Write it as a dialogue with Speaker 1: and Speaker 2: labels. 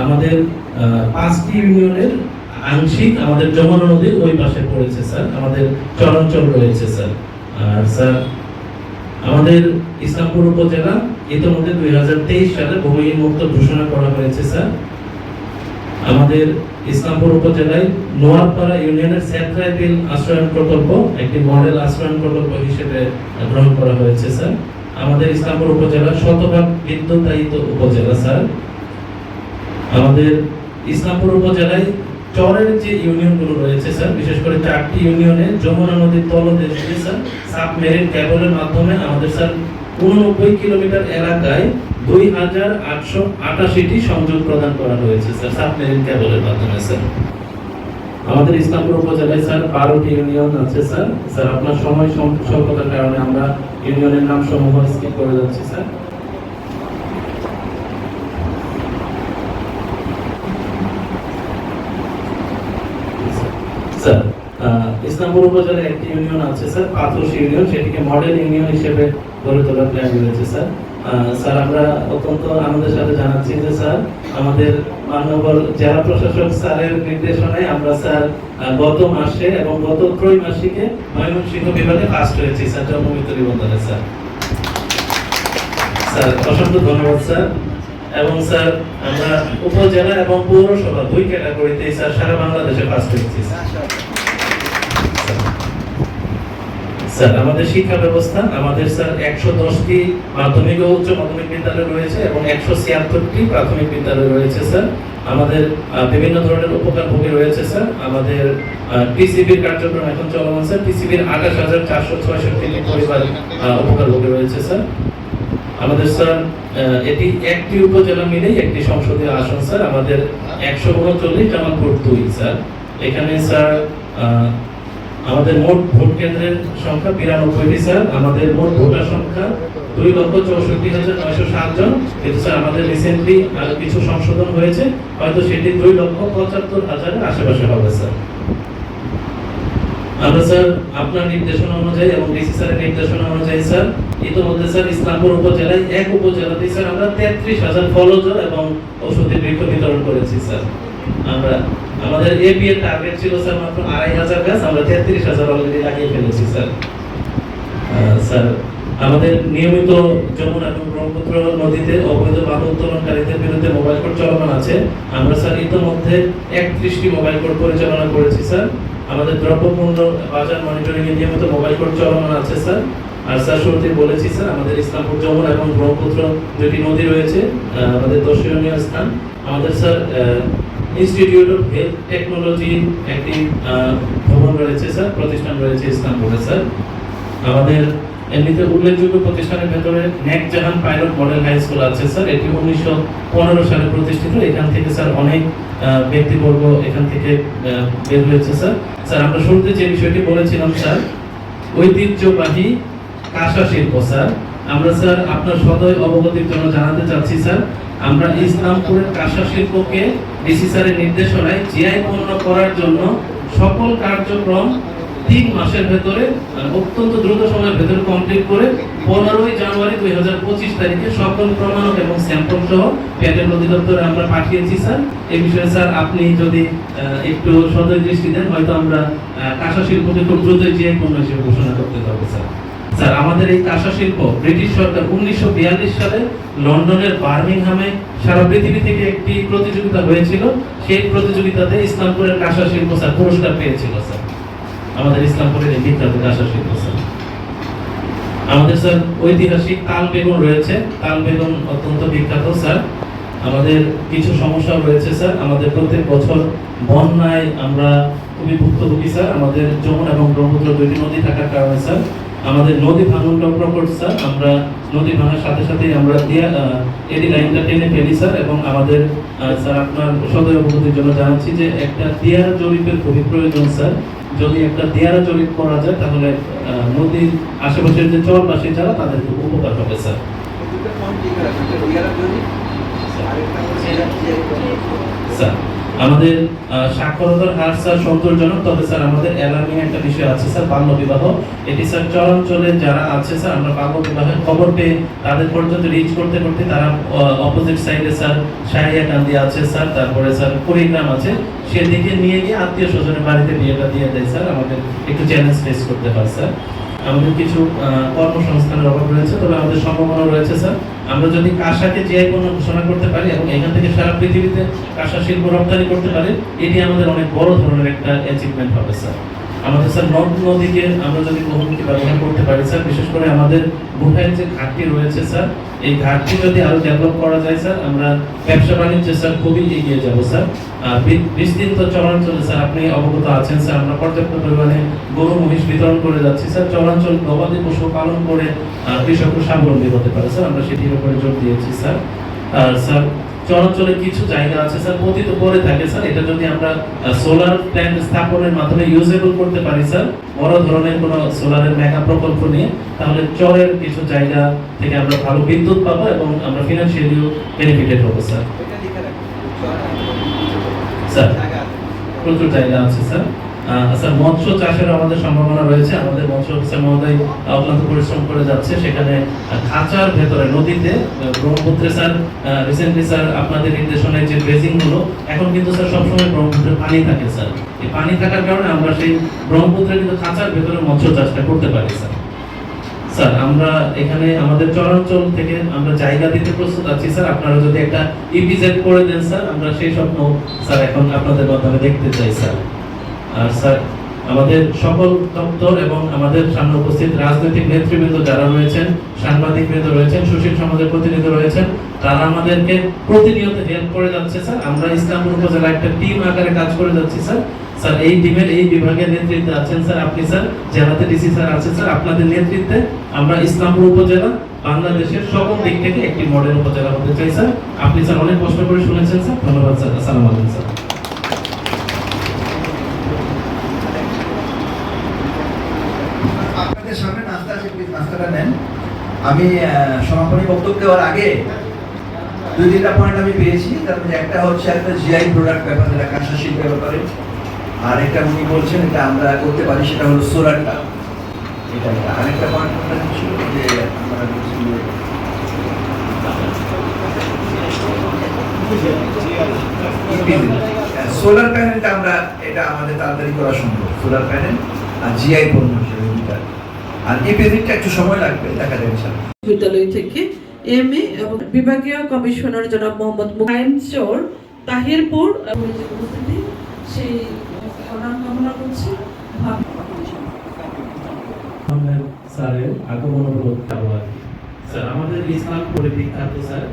Speaker 1: আমাদের পাঁচটি ইউনিয়নের আংশিক আমাদের যমুনা নদীর ওই পাশে পড়েছে, স্যার। আমাদের চরাঞ্চল রয়েছে, স্যার। আর, স্যার, আমাদের ইসলামপুর উপজেলা ইতিমধ্যে দুই হাজার তেইশ সালে ভূমিহীন মুক্ত ঘোষণা করা হয়েছে, স্যার। আমাদের ইসলামপুর উপজেলায় নোয়ারপাড়া ইউনিয়নের স্যাট্রাইবিল আশ্রয়ন প্রকল্প, একটি মডেল আশ্রয়ন প্রকল্প হিসেবে গ্রহণ করা হয়েছে, স্যার। আমাদের ইসলামপুর উপজেলা শতভাগ বিদ্যুতায়িত উপজেলা, স্যার। আমাদের ইসলামপুর উপজেলায় চরের যে ইউনিয়নগুলো রয়েছে, স্যার, বিশেষ করে চারটি ইউনিয়নে যমুনা নদীর তলদেশ স্যার, সাবমেরিন ক্যাবলের মাধ্যমে আমাদের, স্যার, উননব্বই কিলোমিটার এলাকায় দুই হাজার আটশো আটাশিটি সংযোগ প্রদান করা হয়েছে, স্যার, সাবমেরিন ক্যাবলের মাধ্যমে, স্যার। আমাদের ইসলামপুর উপজেলায়, স্যার, বারোটি ইউনিয়ন আছে, স্যার। স্যার, আপনার সময় সম- স্বল্পতার কারণে আমরা ইউনিয়নের নাম সমূহ স্কিপ করে যাচ্ছি, স্যার। ইসলামপুর উপজেলায় একটি ইউনিয়ন আছে, স্যার পাথরস ইউনিয়ন। সেটিকে মডেল ইউনিয়ন হিসেবে গড়ে তোলার প্ল্যান রয়েছে, স্যার। স্যার, আমরা অত্যন্ত আনন্দের সাথে জানাচ্ছি যে, স্যার, আমাদের মাননীয় জেলা প্রশাসক স্যারের নির্দেশনায় আমরা, স্যার গত মাসে এবং গত ত্রৈমাসিকে ময়মনসিংহ বিভাগে ফার্স্ট হয়েছি, স্যার জন্মমিত নিবন্ধনে, স্যার। স্যার, অসংখ্য ধন্যবাদ, স্যার। এবং, স্যার, আমরা উপজেলা এবং পৌরসভা দুই ক্যাটাগরিতে স্যার, সারা বাংলাদেশে ফার্স্ট হয়েছি, স্যার। স্যার আমাদের শিক্ষা ব্যবস্থা আমাদের স্যার একশো দশটি মাধ্যমিক ও উচ্চ মাধ্যমিক বিদ্যালয় রয়েছে এবং একশো ছিয়াত্তরটি প্রাথমিক বিদ্যালয় রয়েছে স্যার। আমাদের বিভিন্ন ধরনের উপকারভোগী রয়েছে স্যার। আমাদের টিসিবির কার্যক্রম এখন চলমান স্যার। টিসিবির আঠাশ হাজার চারশো ছয়ষট্টি পরিবার আহ, উপকারভোগী রয়েছে স্যার। আমাদের স্যার এটি একটি উপজেলা মিলেই একটি সংসদীয় আসন স্যার। আমাদের একশো উনচল্লিশ জামালপুর দুই স্যার। এখানে স্যার আমাদের মোট ভোট কেন্দ্রের সংখ্যা বিরানব্বইটি, স্যার। আমাদের মোট ভোটার সংখ্যা দুই লক্ষ চৌষট্টি হাজার নয়শো সাত জন। কিন্তু, স্যার, আমাদের রিসেন্টলি আরও কিছু সংশোধন হয়েছে। হয়তো সেটি দুই লক্ষ পঁচাত্তর হাজারের আশেপাশে হবে, স্যার। আমরা, স্যার, আপনার নির্দেশনা অনুযায়ী এবং ডিসি স্যারের নির্দেশনা অনুযায়ী, স্যার, ইতিমধ্যে, স্যার, ইসলামপুর উপজেলায় এক উপজেলাতে স্যার, আমরা তেত্রিশ হাজার ফলজ এবং ঔষধি বৃক্ষ বিতরণ করেছি, স্যার। আমরা, আমাদের এপি এর টার্গেট ছিল স্যার মাত্র আড়াই হাজার গাছ, আমরা তেত্রিশ হাজার অলরেডি লাগিয়ে ফেলেছি, স্যার। স্যার, আমাদের নিয়মিত যমুনা এবং ব্রহ্মপুত্র নদীতে অবৈধ বালু উত্তোলনকারীদের বিরুদ্ধে মোবাইল কোর্ট চলমান আছে। আমরা স্যার ইতিমধ্যে একত্রিশটি মোবাইল কোর্ট পরিচালনা করেছি, স্যার। আমাদের দ্রব্যপূর্ণ বাজার মনিটরিং এ নিয়মিত মোবাইল কোর্ট চলমান আছে, স্যার। আর স্যার শুরুতে বলেছি, স্যার, আমাদের ইসলামপুর যমুনা এবং ব্রহ্মপুত্র দুটি নদী রয়েছে আমাদের দর্শনীয় স্থান। আমাদের sir institute of health technology একটি ভবন রয়েছে, স্যার, প্রতিষ্ঠান রয়েছে ইসলামপুরে স্যার। আমাদের এমনিতে উল্লেখযোগ্য প্রতিষ্ঠানের ভেতরে Nek Jahan pilot model high school আছে, স্যার। এটি উনিশশো পনেরো সালে প্রতিষ্ঠিত। এখান থেকে, স্যার, অনেক ব্যক্তিবর্গ এখান থেকে বের হয়েছে, স্যার। স্যার, আমরা শুরুতে যে বিষয়টি বলেছিলাম, স্যার, ঐতিহ্যবাহী কাঁসা শিল্প স্যার। আমরা, স্যার, আপনার সদয় অবগতির জন্য জানাতে চাচ্ছি, স্যার। আমরা ইসলামপুরের কাঁসা শিল্পকে ডিসি স্যারের নির্দেশনায় জিআই পূর্ণ করার জন্য সকল কার্যক্রম তিন মাসের ভেতরে অত্যন্ত দ্রুত সময়ের ভেতরে কমপ্লিট করে পনেরোই জানুয়ারি দুই হাজার পঁচিশ তারিখে সকল প্রমাণক এবং স্যাম্পল সহ প্যাটেন্ট অধিদপ্তরে আমরা পাঠিয়েছি, স্যার। এ বিষয়ে, স্যার, আপনি যদি একটু সদয় দৃষ্টি দেন, হয়তো আমরা কাঁসা শিল্পকে খুব দ্রুতই জিআই পণ্য হিসেবে ঘোষণা করতে পারব, স্যার। স্যার, আমাদের এই কাঁসা শিল্প ব্রিটিশ সরকার উনিশশো সালে লন্ডনের বার্মিংহামে সারা পৃথিবী থেকে একটি প্রতিযোগিতা হয়েছিল। সেই প্রতিযোগিতাতে ইসলামপুরের কাঁসা শিল্প স্যার পুরস্কার পেয়েছিল, স্যার। আমাদের ইসলামপুরের এই বিখ্যাত কাঁসা শিল্প, স্যার। আমাদের, স্যার, ঐতিহাসিক তাল বেগুন রয়েছে। তাল বেগুন অত্যন্ত বিখ্যাত, স্যার। আমাদের কিছু সমস্যা রয়েছে, স্যার। আমাদের প্রত্যেক বছর বন্যায় আমরা খুবই ভুক্তভোগী, স্যার। আমাদের যমুনা এবং ব্রহ্মপুত্র দুইটি নদী থাকার কারণে, স্যার আমাদের নদী ভাঙনটাও প্রকট স্যার আমরা নদী ভাঙার সাথে সাথে আমরা দিয়া এডি লাইনটা টেনে ফেলি স্যার এবং আমাদের স্যার আপনার সদয় অবগতির জন্য জানাচ্ছি যে একটা দিয়ারা জরিপের খুবই প্রয়োজন স্যার যদি একটা দিয়ারা জরিপ করা যায় তাহলে নদীর আশেপাশের যে চরবাসী যারা তাদের খুব উপকার হবে স্যার স্যার আমাদের সাক্ষরতার হার স্যার সন্তোষজনক, তবে স্যার আমাদের অ্যালার্মিং একটা বিষয় আছে স্যার, বাল্য বিবাহ। এটি স্যার চরাঞ্চলে যারা আছে স্যার, আমরা বাল্য বিবাহের খবর পেয়ে তাদের পর্যন্ত রিচ করতে করতে তারা অপোজিট সাইডে স্যার সারিয়া কান্দি আছে স্যার, তারপরে স্যার কুড়িগ্রাম আছে। সেদিকে নিয়ে গিয়ে আত্মীয় স্বজনের বাড়িতে বিয়েটা দিয়ে দেয় স্যার, আমাদের একটু চ্যালেঞ্জ ফেস করতে হয় স্যার। আমাদের কিছু কর্মসংস্থানের অভাব রয়েছে, তবে আমাদের সম্ভাবনা রয়েছে, স্যার। আমরা যদি কাঁসাকে জিআই পণ্য ঘোষণা করতে পারি এবং এখান থেকে সারা পৃথিবীতে কাঁসা শিল্প রপ্তানি করতে পারি, এটি আমাদের অনেক বড় ধরনের একটা অ্যাচিভমেন্ট হবে, স্যার। আমাদের স্যার নদ নদীকে আমরা যদি বহুমুখী ব্যবহার করতে পারি, স্যার, বিশেষ করে আমাদের গুহায় যে ঘাটটি রয়েছে, স্যার, এই ঘাটটি যদি আরও ডেভেলপ করা যায়, স্যার, আমরা ব্যবসা বাণিজ্যে, স্যার, খুবই এগিয়ে যাব, স্যার। বিস্তৃত চরাঞ্চলে, স্যার, আপনি অবগত আছেন, স্যার, আমরা পর্যাপ্ত পরিমাণে গরু, মহিষ বিতরণ করে যাচ্ছি, স্যার। চরাঞ্চল গবাদি পশু পালন করে কৃষকরা স্বাবলম্বী হতে পারে, স্যার, আমরা সেটির উপরে জোর দিয়েছি, স্যার। আর, স্যার চরাঞ্চলে কিছু জায়গা আছে স্যার পতিত পড়ে থাকে স্যার। এটা যদি আমরা সোলার প্ল্যান্ট স্থাপনের মাধ্যমে ইউজেবল করতে পারি স্যার বড় ধরনের কোনো সোলারের মেগা প্রকল্প নিয়ে তাহলে চরের কিছু জায়গা থেকে আমরা ভালো বিদ্যুৎ পাবো এবং আমরা ফিনান্সিয়ালিও বেনিফিটেড হব স্যার। স্যার প্রচুর জায়গা আছে স্যার। স্যার মৎস্য চাষের আমাদের সম্ভাবনা রয়েছে। আমাদের মৎস্য মহোদয় অক্লান্ত পরিশ্রম করে যাচ্ছে। সেখানে খাঁচার ভেতরে, নদীতে ব্রহ্মপুত্রে স্যার রিসেন্টলি স্যার আপনাদের নির্দেশনায় যে ড্রেজিংগুলো এখন কিন্তু স্যার সবসময় ব্রহ্মপুত্রে পানি থাকে স্যার। এই পানি থাকার কারণে আমরা সেই ব্রহ্মপুত্রে কিন্তু খাঁচার ভেতরে মৎস্য চাষটা করতে পারি স্যার। স্যার, আমরা এখানে আমাদের চরাঞ্চল থেকে আমরা জায়গা দিতে প্রস্তুত আছি স্যার। আপনারা যদি একটা ইপিজেড করে দেন স্যার, আমরা সেই স্বপ্ন স্যার এখন আপনাদের মাধ্যমে দেখতে চাই স্যার। স্যার, আমাদের সকল দপ্তর এবং আমাদের সামনে উপস্থিত রাজনৈতিক নেতৃবৃন্দ যারা রয়েছেন, সাংবাদিক বৃন্দ রয়েছেন, সুশীল সমাজের প্রতিনিধি রয়েছেন, তারা আমাদেরকে প্রতিনিয়ত হেল্প করে যাচ্ছে, স্যার। আমরা ইসলামপুর উপজেলা একটা টিম আকারে কাজ করে যাচ্ছি, স্যার। স্যার, এই টিমের এই বিভাগের নেতৃত্বে আছেন, স্যার, আপনি, স্যার, জেলাতে ডিসি স্যার আছেন স্যার, আপনাদের নেতৃত্বে আমরা ইসলামপুর উপজেলা, বাংলাদেশের সকল দিক থেকে একটি মডেল উপজেলা হতে চাই, স্যার। আপনি, স্যার, অনেক কষ্ট করে শুনেছেন, স্যার। ধন্যবাদ, স্যার। আসসালামু আলাইকুম, স্যার।
Speaker 2: নেন। আমি সমাপনী বক্তব্য দেওয়ার আগে দুই তিনটা পয়েন্ট আমি পেয়েছি, তার মধ্যে একটা হচ্ছে একটা জিআই প্রোডাক্ট ব্যাপার, যেটা কাঁসা শিল্পের ব্যাপারে। আর একটা উনি বলছেন, এটা আমরা করতে পারি, সেটা হলো সোলারটা এটা আরেকটা পয়েন্ট ছিল যে আমরা বলছি সোলার প্যানেলটা আমরা, এটা আমাদের তাড়াতাড়ি করা সম্ভব। সোলার প্যানেল আর জিআই পণ্য। আর এই পেমেন্টটা একটু সময় লাগবে দেখা যাবে ইনশাআল্লাহ।
Speaker 3: বিদ্যালয় থেকে এম এ এবং বিভাগীয় কমিশনার জনাব মোহাম্মদ মুকাইম চোর তাহিরপুর সেই প্রণাম কামনা করছি
Speaker 1: আমাদের স্যারের আগমন উপলক্ষে স্যার আমাদের ইসলাম পরিবিখ্যাত স্যার